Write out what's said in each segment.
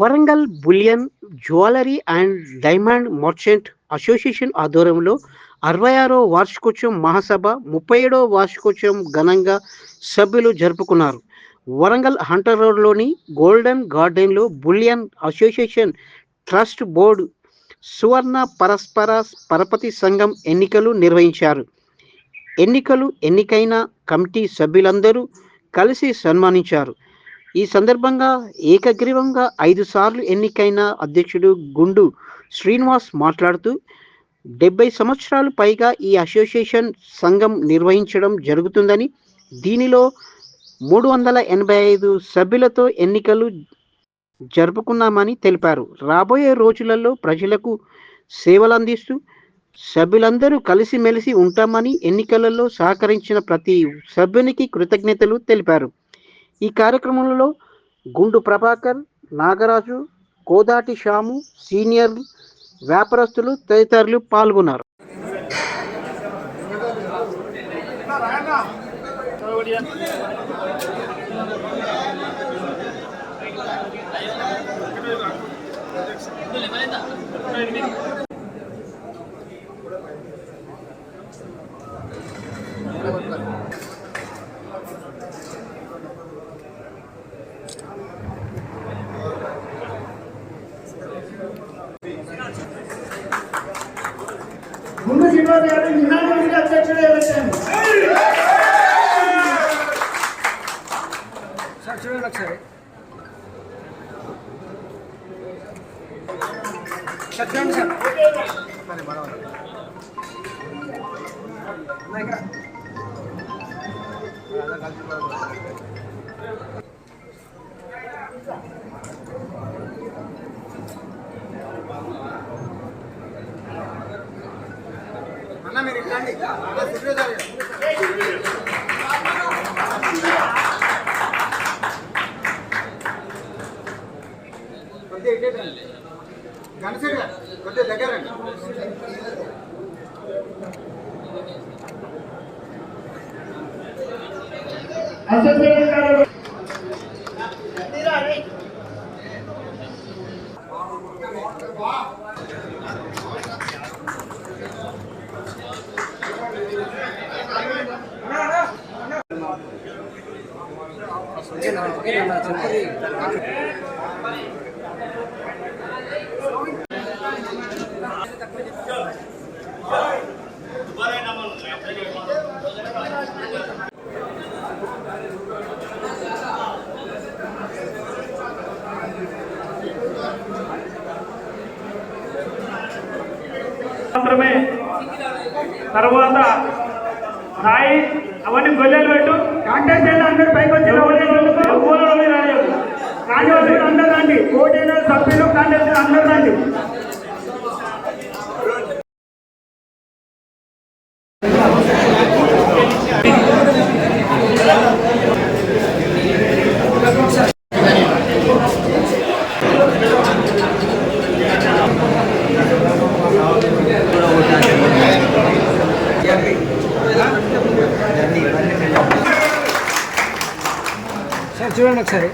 Warangal bullion jewellery and diamond merchant association ఆధ్వర్యంలో అరవై ఆరో వార్షికోత్సవం మహాసభ ముప్పై ఏడవ వార్షికోత్సవం ఘనంగా సభ్యులు జరుపుకున్నారు. వరంగల్ హంటర్ రోడ్లోని గోల్డెన్ గార్డెన్లో బులియన్ అసోసియేషన్ ట్రస్ట్ బోర్డు సువర్ణ పరస్పర పరపతి సంఘం ఎన్నికలు నిర్వహించారు. ఎన్నికలు ఎన్నికైన కమిటీ సభ్యులందరూ కలిసి సన్మానించారు. ఈ సందర్భంగా ఏకగ్రీవంగా ఐదు సార్లు ఎన్నికైన అధ్యక్షుడు గుండు శ్రీనివాస్ మాట్లాడుతూ డెబ్బై సంవత్సరాలు పైగా ఈ అసోసియేషన్ సంఘం నిర్వహించడం జరుగుతుందని దీనిలో మూడు వందల ఎనభై ఐదు సభ్యులతో ఎన్నికలు జరుపుకున్నామని తెలిపారు. రాబోయే రోజులలో ప్రజలకు సేవలు అందిస్తూ సభ్యులందరూ కలిసిమెలిసి ఉంటామని ఎన్నికలలో సహకరించిన ప్రతి సభ్యునికి కృతజ్ఞతలు తెలిపారు. ఈ కార్యక్రమంలో గుండు ప్రభాకర్ నాగరాజు కోదాటి షాము సీనియర్ వ్యాపారస్తులు తదితరులు పాల్గొన్నారు. ముందు శ్రీనివాస్ గారు యునానిమస్గా అధ్యక్షుడు ఎలక్షన్ సార్ చూడండి ఒకసారి సార్ చూడండి సార్ ఇక్కడ. గణసేన కొద్దిగా దగ్గర రండి. మాత్రమే. తర్వాత రాయి అవన్నీ గొల్లెలు పెట్టు. కాంటాక్ట్ చేయాలి అందరూ పైకి వచ్చి. కాంటాక్ట్ అందరూ రండి. కోటైన సభ్యులు కాంటాక్ట్ అందరూ రండి. సార్ చూడండి ఒకసారి.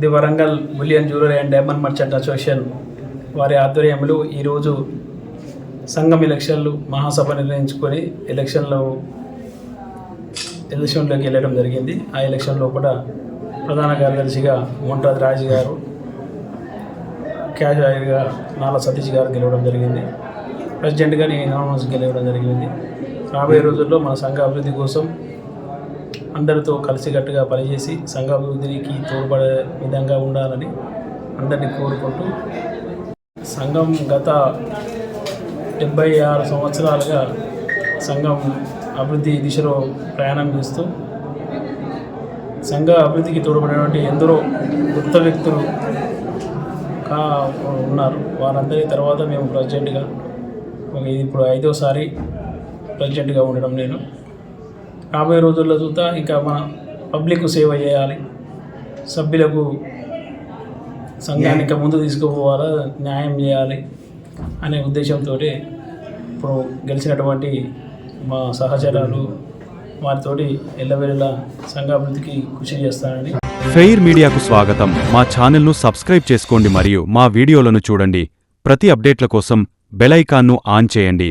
The Warangal bullion jewellery and diamond merchant association వారి ఆధ్వర్యంలో ఈరోజు సంఘం ఎలక్షన్లు మహాసభ నిర్ణయించుకొని ఎలక్షన్లో ఎలక్షన్లోకి వెళ్ళడం జరిగింది. ఆ ఎలక్షన్లో కూడా ప్రధాన కార్యదర్శిగా మోంటాజ్ రాజు గారు క్యాషియర్గా నాలా సతీష్ గారు గెలవడం జరిగింది. ప్రెసిడెంట్గా నేను గెలవడం జరిగింది. రాబోయే రోజుల్లో మన సంఘ అభివృద్ధి కోసం అందరితో కలిసికట్టుగా పనిచేసి సంఘాభివృద్ధికి తోడ్పడే విధంగా ఉండాలని అందరినీ కోరుకుంటూ సంఘం గత డెబ్బై ఆరు సంవత్సరాలుగా సంఘం అభివృద్ధి దిశలో ప్రయాణం చేస్తూ సంఘ అభివృద్ధికి తోడ్పడినటువంటి ఎందరో కొత్త వ్యక్తులు కా ఉన్నారు. వారందరి తర్వాత మేము ప్రెసిడెంట్గా ఇది ఇప్పుడు ఐదోసారి ప్రెసిడెంట్గా ఉండడం నేను. రాబోయే రోజుల్లో చూద్దా ఇంకా మన పబ్లిక్ సేవ చేయాలి. సభ్యులకు సంఘాన్ని ఇంకా ముందు తీసుకుపోవాలా న్యాయం చేయాలి అనే ఉద్దేశంతో ఇప్పుడు గెలిచినటువంటి మా సహచరాలు వారితోటి ఎల్లవెల్లా సంఘాభివృద్ధికి కృషి చేస్తానని ఫెయిర్ మీడియాకు స్వాగతం. మా ఛానల్ను సబ్స్క్రైబ్ చేసుకోండి మరియు మా వీడియోలను చూడండి. ప్రతి అప్డేట్ల కోసం బెల్ ఐకాన్ను ఆన్ చేయండి.